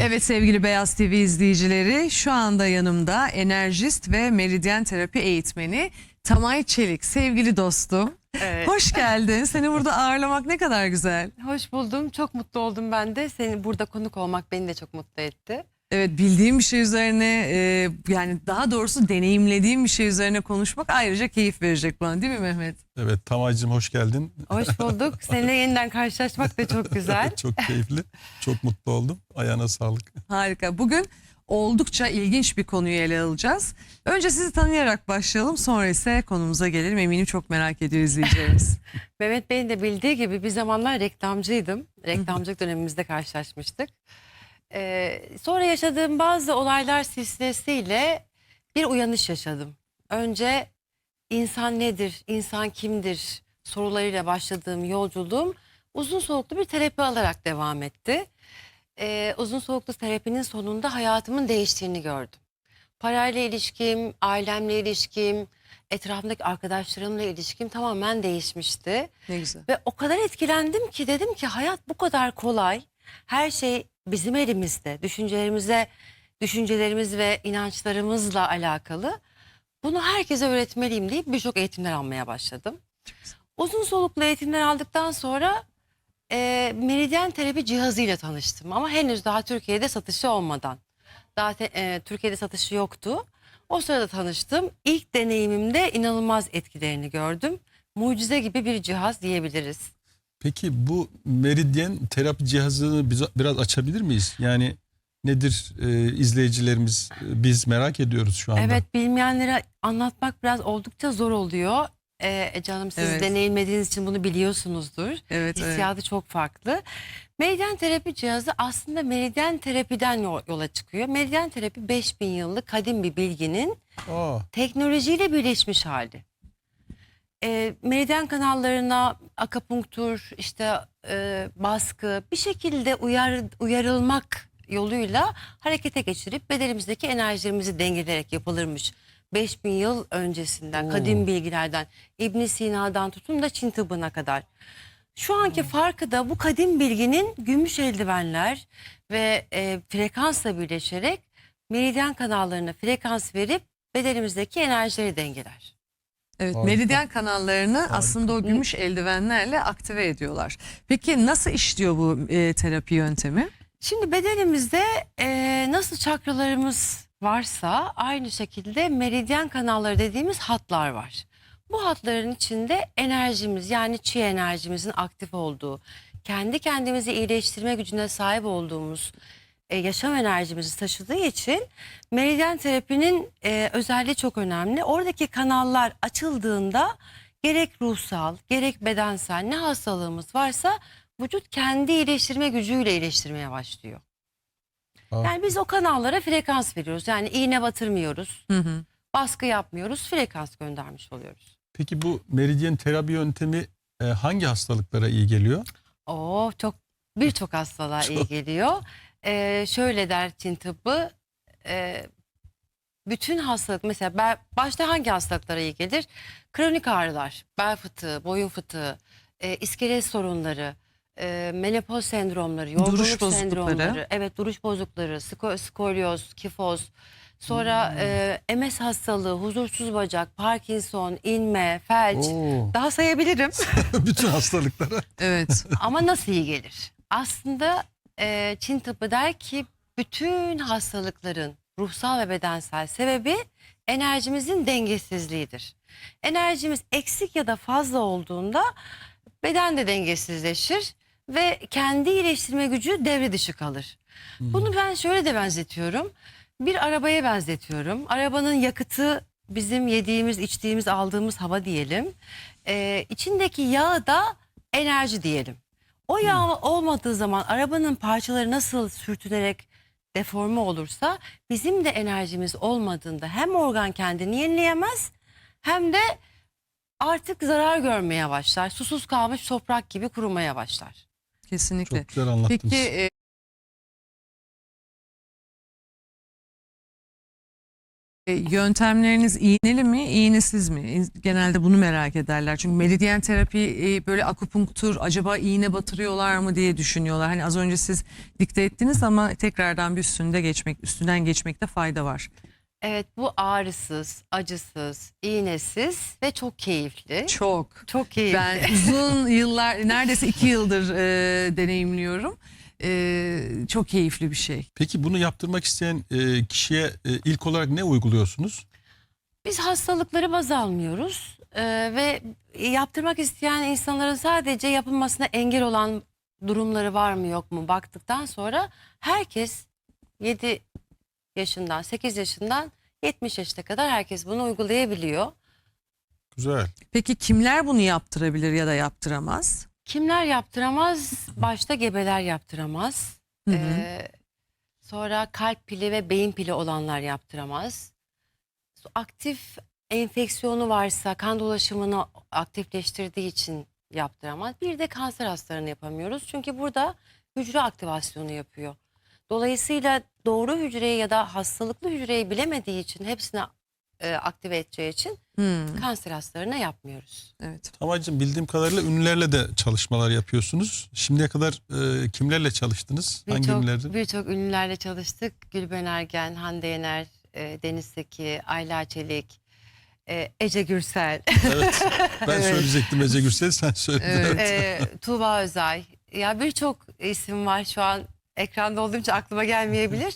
Evet sevgili Beyaz TV izleyicileri şu anda yanımda enerjist ve meridyen terapi eğitmeni Tamay Çelik sevgili dostum. Evet. Hoş geldin. Seni burada ağırlamak ne kadar güzel. Hoş buldum. Çok mutlu oldum ben de. Senin burada konuk olmak beni de çok mutlu etti. Evet bildiğim bir şey üzerine e, yani daha doğrusu deneyimlediğim bir şey üzerine konuşmak ayrıca keyif verecek bana değil mi Mehmet? Evet Tamaycığım hoş geldin. Hoş bulduk. Seninle yeniden karşılaşmak da çok güzel. çok keyifli. Çok mutlu oldum. Ayağına sağlık. Harika. Bugün oldukça ilginç bir konuyu ele alacağız. Önce sizi tanıyarak başlayalım sonra ise konumuza gelelim. Eminim çok merak ediyor izleyicilerimiz. Mehmet Bey'in de bildiği gibi bir zamanlar reklamcıydım. Reklamcılık dönemimizde karşılaşmıştık. Ee, sonra yaşadığım bazı olaylar silsilesiyle bir uyanış yaşadım. Önce insan nedir, insan kimdir sorularıyla başladığım yolculuğum uzun soluklu bir terapi alarak devam etti. Ee, uzun soluklu terapinin sonunda hayatımın değiştiğini gördüm. Parayla ilişkim, ailemle ilişkim, etrafımdaki arkadaşlarımla ilişkim tamamen değişmişti. ne güzel. Ve o kadar etkilendim ki dedim ki hayat bu kadar kolay. Her şey bizim elimizde. Düşüncelerimize, düşüncelerimiz ve inançlarımızla alakalı. Bunu herkese öğretmeliyim deyip birçok eğitimler almaya başladım. Uzun soluklu eğitimler aldıktan sonra e, meridyen terapi cihazıyla tanıştım. Ama henüz daha Türkiye'de satışı olmadan. Daha te- e, Türkiye'de satışı yoktu. O sırada tanıştım. İlk deneyimimde inanılmaz etkilerini gördüm. Mucize gibi bir cihaz diyebiliriz. Peki bu meridyen terapi cihazını biraz açabilir miyiz? Yani nedir e, izleyicilerimiz e, biz merak ediyoruz şu anda. Evet bilmeyenlere anlatmak biraz oldukça zor oluyor. Ee, canım siz Evet. deneyimlediğiniz için bunu biliyorsunuzdur. Evet, evet. Hissiyatı çok farklı. Meridyen terapi cihazı aslında meridyen terapiden yol- yola çıkıyor. Meridyen terapi 5000 yıllık kadim bir bilginin Aa, teknolojiyle birleşmiş hali. E, meridyen kanallarına akapunktur, işte e, baskı bir şekilde uyar, uyarılmak yoluyla harekete geçirip bedenimizdeki enerjilerimizi dengeleyerek yapılırmış. 5000 yıl öncesinden, kadim bilgilerden, İbn Sina'dan tutun da Çin tıbbına kadar. Şu anki farkı da bu kadim bilginin gümüş eldivenler ve e, frekansla birleşerek meridyen kanallarına frekans verip bedenimizdeki enerjileri dengeler. Evet, Harika. meridyen kanallarını aslında o gümüş eldivenlerle aktive ediyorlar. Peki nasıl işliyor bu e, terapi yöntemi? Şimdi bedenimizde e, nasıl çakralarımız varsa aynı şekilde meridyen kanalları dediğimiz hatlar var. Bu hatların içinde enerjimiz yani çi enerjimizin aktif olduğu, kendi kendimizi iyileştirme gücüne sahip olduğumuz e, yaşam enerjimizi taşıdığı için meridyen terapinin e, özelliği çok önemli. Oradaki kanallar açıldığında gerek ruhsal gerek bedensel ne hastalığımız varsa vücut kendi iyileştirme gücüyle iyileştirmeye başlıyor. aa, Yani biz o kanallara frekans veriyoruz. Yani iğne batırmıyoruz, Hı hı. baskı yapmıyoruz, frekans göndermiş oluyoruz. Peki bu meridyen terapi yöntemi e, hangi hastalıklara iyi geliyor? Oo çok birçok hastalığa iyi geliyor. Ee, şöyle der Çin tıbbı, e, bütün hastalık mesela bel- başta hangi hastalıklara iyi gelir? Kronik ağrılar, bel fıtığı, boyun fıtığı, e, iskelet sorunları, e, menopoz sendromları, yorgunluk bozuklukları. sendromları, evet duruş bozuklukları, sko- skolyoz, kifoz, sonra e, MS hastalığı, huzursuz bacak, Parkinson, inme, felç. Oo, Daha sayabilirim. bütün hastalıklara. Evet. Ama nasıl iyi gelir? Aslında e, Çin tıbbı der ki bütün hastalıkların ruhsal ve bedensel sebebi enerjimizin dengesizliğidir. Enerjimiz eksik ya da fazla olduğunda beden de dengesizleşir ve kendi iyileştirme gücü devre dışı kalır. Bunu ben şöyle de benzetiyorum. Bir arabaya benzetiyorum. Arabanın yakıtı bizim yediğimiz, içtiğimiz, aldığımız hava diyelim. Ee, içindeki yağ da enerji diyelim. O yağ olmadığı zaman arabanın parçaları nasıl sürtünerek deforme olursa bizim de enerjimiz olmadığında hem organ kendini yenileyemez hem de artık zarar görmeye başlar. Susuz kalmış toprak gibi kurumaya başlar. Kesinlikle. Çok güzel anlattınız. Peki e, Yöntemleriniz iğneli mi, iğnesiz mi? Genelde bunu merak ederler. Çünkü meridyen terapi e, böyle akupunktur, acaba iğne batırıyorlar mı diye düşünüyorlar. Hani az önce siz dikte ettiniz ama tekrardan bir üstünde geçmek, üstünden geçmekte fayda var. Evet bu ağrısız, acısız, iğnesiz ve çok keyifli. Çok. Çok keyifli. Ben uzun yıllar, neredeyse iki yıldır e, deneyimliyorum. E, çok keyifli bir şey. Peki bunu yaptırmak isteyen e, kişiye e, ilk olarak ne uyguluyorsunuz? Biz hastalıkları baz almıyoruz Ee, ve yaptırmak isteyen insanların sadece yapılmasına engel olan durumları var mı yok mu baktıktan sonra herkes 7 yaşından 8 yaşından 70 yaşına kadar herkes bunu uygulayabiliyor. Güzel. Peki kimler bunu yaptırabilir ya da yaptıramaz? Kimler yaptıramaz? Başta gebeler yaptıramaz. Hı hı. Ee, sonra kalp pili ve beyin pili olanlar yaptıramaz. Aktif enfeksiyonu varsa kan dolaşımını aktifleştirdiği için yaptıramaz. Bir de kanser hastalarını yapamıyoruz. Çünkü burada hücre aktivasyonu yapıyor. Dolayısıyla doğru hücreyi ya da hastalıklı hücreyi bilemediği için hepsini e, aktive edeceği için Hmm, kanser hastalarına yapmıyoruz. evet. Tamacığım bildiğim kadarıyla ünlülerle de çalışmalar yapıyorsunuz. Şimdiye kadar e, kimlerle çalıştınız? Hangi Birçok ünlülerle? birçok ünlülerle çalıştık. Gülben Ergen, Hande Yener, e, Deniz Seki, Ayla Çelik, e, Ece Gürsel, Evet. Ben Evet. söyleyecektim Ece Gürsel sen söyledin. Evet. e, Tuğba Özay. Ya birçok isim var şu an ekranda olduğum için aklıma gelmeyebilir.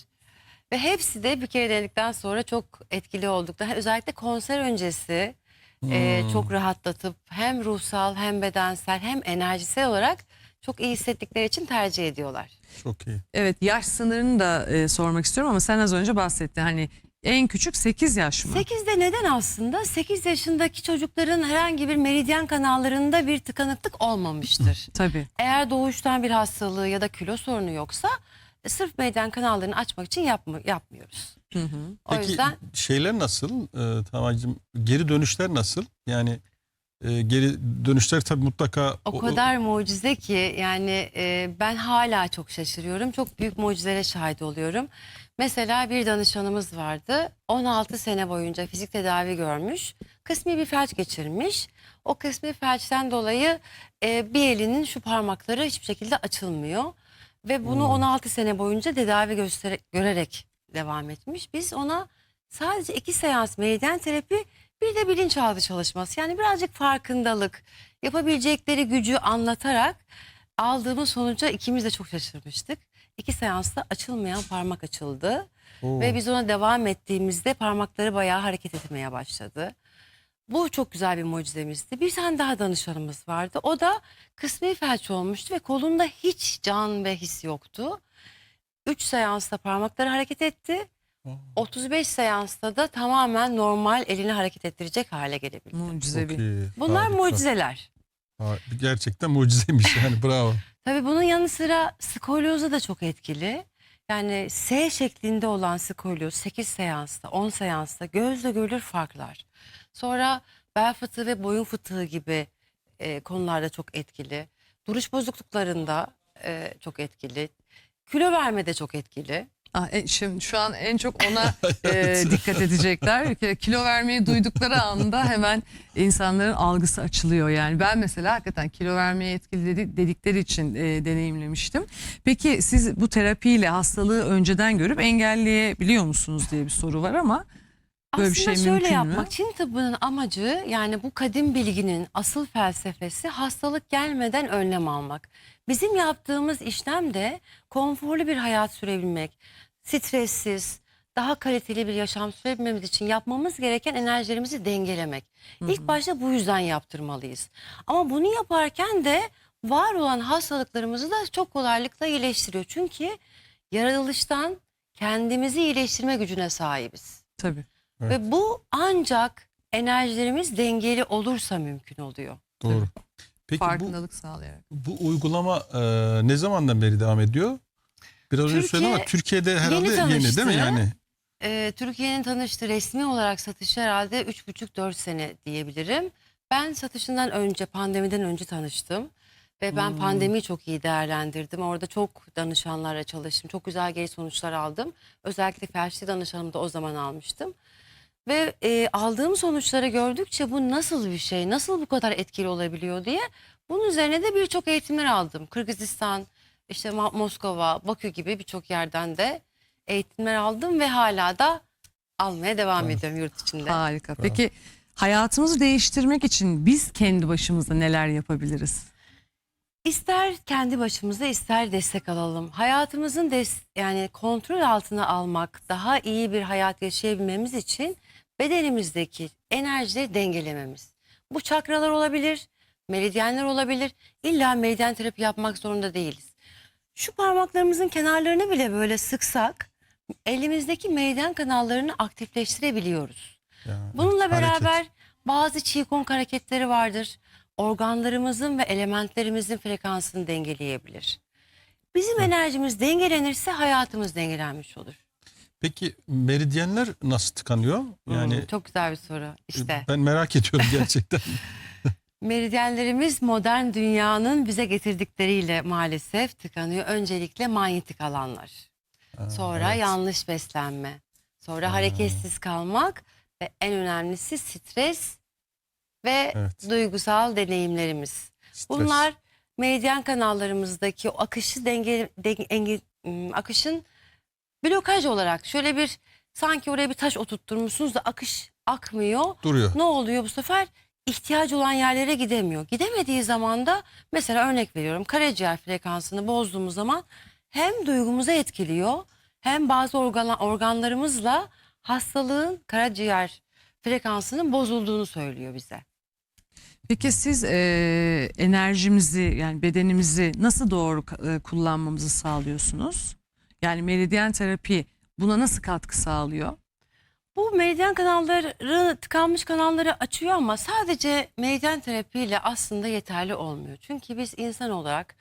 Ve hepsi de bir kere denedikten sonra çok etkili oldukları. Özellikle konser öncesi e, Hmm. çok rahatlatıp hem ruhsal hem bedensel hem enerjisel olarak çok iyi hissettikleri için tercih ediyorlar. Çok iyi. Evet yaş sınırını da e, sormak istiyorum ama sen az önce bahsettin. Hani en küçük 8 yaş mı? 8'de neden aslında? 8 yaşındaki çocukların herhangi bir meridyen kanallarında bir tıkanıklık olmamıştır. Tabii. Eğer doğuştan bir hastalığı ya da kilo sorunu yoksa e, sırf meridyen kanallarını açmak için yapma, yapmıyoruz. Hı hı. O Peki yüzden şeyler nasıl? Ee, Tamacığım geri dönüşler nasıl? Yani e, geri dönüşler tabii mutlaka o kadar mucize ki yani e, ben hala çok şaşırıyorum. Çok büyük mucizelere şahit oluyorum. Mesela bir danışanımız vardı. 16 sene boyunca fizik tedavi görmüş. Kısmi bir felç geçirmiş. O kısmi felçten dolayı e, bir elinin şu parmakları hiçbir şekilde açılmıyor. Ve bunu Hmm. 16 sene boyunca tedavi göstere- görerek devam etmiş. Biz ona sadece iki seans meridyen terapi bir de bilinçaltı çalışması. Yani birazcık farkındalık, yapabilecekleri gücü anlatarak aldığımız sonuca ikimiz de çok şaşırmıştık. İki seansta açılmayan parmak açıldı. Oo. Ve biz ona devam ettiğimizde parmakları bayağı hareket etmeye başladı. Bu çok güzel bir mucizemizdi. Bir tane daha danışanımız vardı. O da kısmi felç olmuştu ve kolunda hiç can ve his yoktu. 3 seansta parmakları hareket etti. Oo. 35 seansta da tamamen normal elini hareket ettirecek hale gelebildi. Mucize bir. Bunlar Harika. mucizeler. Ha, Gerçekten mucizeymiş yani bravo. Tabii bunun yanı sıra skolyoza da çok etkili. Yani S şeklinde olan skolyoz 8 seansta, 10 seansta gözle görülür farklar. Sonra bel fıtığı ve boyun fıtığı gibi e, konularda çok etkili. Duruş bozukluklarında e, çok etkili. Kilo vermede çok etkili. Ah, e, şimdi şu an en çok ona e, dikkat edecekler. Bir Kilo vermeyi duydukları anda hemen insanların algısı açılıyor. Yani ben mesela hakikaten kilo vermeye etkili dedi- dedikleri için e, deneyimlemiştim. Peki siz bu terapiyle hastalığı önceden görüp engelleyebiliyor musunuz diye bir soru var ama Böyle bir Aslında şey şöyle mümkün mü? yapmak. Çin tıbbının amacı yani bu kadim bilginin asıl felsefesi hastalık gelmeden önlem almak. Bizim yaptığımız işlem de konforlu bir hayat sürebilmek, stressiz, daha kaliteli bir yaşam sürebilmemiz için yapmamız gereken enerjilerimizi dengelemek. İlk başta bu yüzden yaptırmalıyız. Ama bunu yaparken de var olan hastalıklarımızı da çok kolaylıkla iyileştiriyor. Çünkü yaratılıştan kendimizi iyileştirme gücüne sahibiz. tabii. Evet. Ve bu ancak enerjilerimiz dengeli olursa mümkün oluyor. Doğru. Peki bu, Farkındalık sağlayarak. bu uygulama e, ne zamandan beri devam ediyor? Biraz önce Türkiye söyledim ama Türkiye'de herhalde yeni, tanıştı. değil mi yani? Ee, Türkiye'nin tanıştığı resmi olarak satışı herhalde 3,5-4 sene diyebilirim. Ben satışından önce, pandemiden önce tanıştım. Ve ben Hmm. pandemiyi çok iyi değerlendirdim. Orada çok danışanlarla çalıştım. Çok güzel geri sonuçlar aldım. Özellikle felçli danışanımı da o zaman almıştım. Ve e, aldığım sonuçları gördükçe bu nasıl bir şey, nasıl bu kadar etkili olabiliyor diye bunun üzerine de birçok eğitimler aldım. Kırgızistan, işte Moskova, Bakü gibi birçok yerden de eğitimler aldım ve hala da almaya devam ediyorum yurt içinde. Harika. Peki hayatımızı değiştirmek için biz kendi başımıza neler yapabiliriz? İster kendi başımıza ister destek alalım. Hayatımızın des yani kontrol altına almak, daha iyi bir hayat yaşayabilmemiz için bedenimizdeki enerjileri dengelememiz. Bu çakralar olabilir, meridyenler olabilir. İlla meridyen terapi yapmak zorunda değiliz. Şu parmaklarımızın kenarlarını bile böyle sıksak elimizdeki meridyen kanallarını aktifleştirebiliyoruz. Ya, Bununla hareket. beraber bazı Qigong hareketleri vardır. Organlarımızın ve elementlerimizin frekansını dengeleyebilir. Bizim enerjimiz dengelenirse hayatımız dengelenmiş olur. Peki meridyenler nasıl tıkanıyor? Yani Hmm, çok güzel bir soru. İşte ben merak ediyorum gerçekten. meridyenlerimiz modern dünyanın bize getirdikleriyle maalesef tıkanıyor. Öncelikle manyetik alanlar. Sonra evet. yanlış beslenme. Sonra hareketsiz kalmak ve en önemlisi stres ve Evet. duygusal deneyimlerimiz. Stres. Bunlar meridyen kanallarımızdaki o akışı denge, denge enge- ım, akışın blokaj olarak şöyle bir sanki oraya bir taş oturtturmuşsunuz da akış akmıyor. duruyor. Ne oluyor bu sefer? İhtiyacı olan yerlere gidemiyor. Gidemediği zaman da mesela örnek veriyorum karaciğer frekansını bozduğumuz zaman hem duygumuza etkiliyor hem bazı organ, organlarımızla hastalığın karaciğer frekansının bozulduğunu söylüyor bize. Peki siz e, enerjimizi yani bedenimizi nasıl doğru e, kullanmamızı sağlıyorsunuz? Yani meridyen terapi buna nasıl katkı sağlıyor? Bu meridyen kanalları tıkanmış kanalları açıyor ama sadece meridyen terapiyle aslında yeterli olmuyor. Çünkü biz insan olarak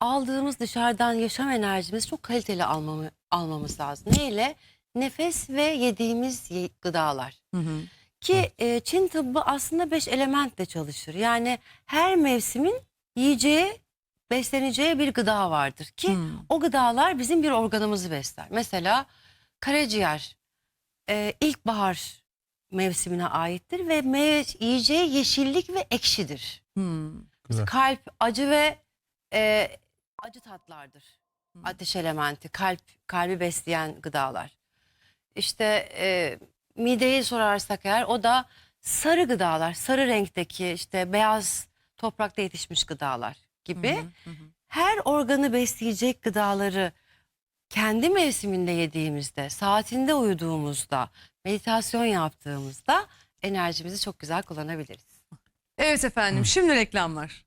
aldığımız dışarıdan yaşam enerjimizi çok kaliteli almamı, almamız lazım. Neyle? Nefes ve yediğimiz ye- gıdalar. Hı hı. Ki e, Çin tıbbı aslında beş elementle çalışır. Yani her mevsimin yiyeceği, besleneceği bir gıda vardır. Ki Hmm. o gıdalar bizim bir organımızı besler. Mesela karaciğer e, ilkbahar mevsimine aittir ve me- yiyeceği yeşillik ve ekşidir. Hmm. Güzel. Kalp acı ve e, acı tatlardır. Ateş elementi, kalp kalbi besleyen gıdalar. İşte e, mideyi sorarsak eğer o da sarı gıdalar, sarı renkteki işte beyaz toprakta yetişmiş gıdalar gibi. Hı hı. Her organı besleyecek gıdaları kendi mevsiminde yediğimizde, saatinde uyuduğumuzda, meditasyon yaptığımızda enerjimizi çok güzel kullanabiliriz. Evet efendim şimdi reklamlar.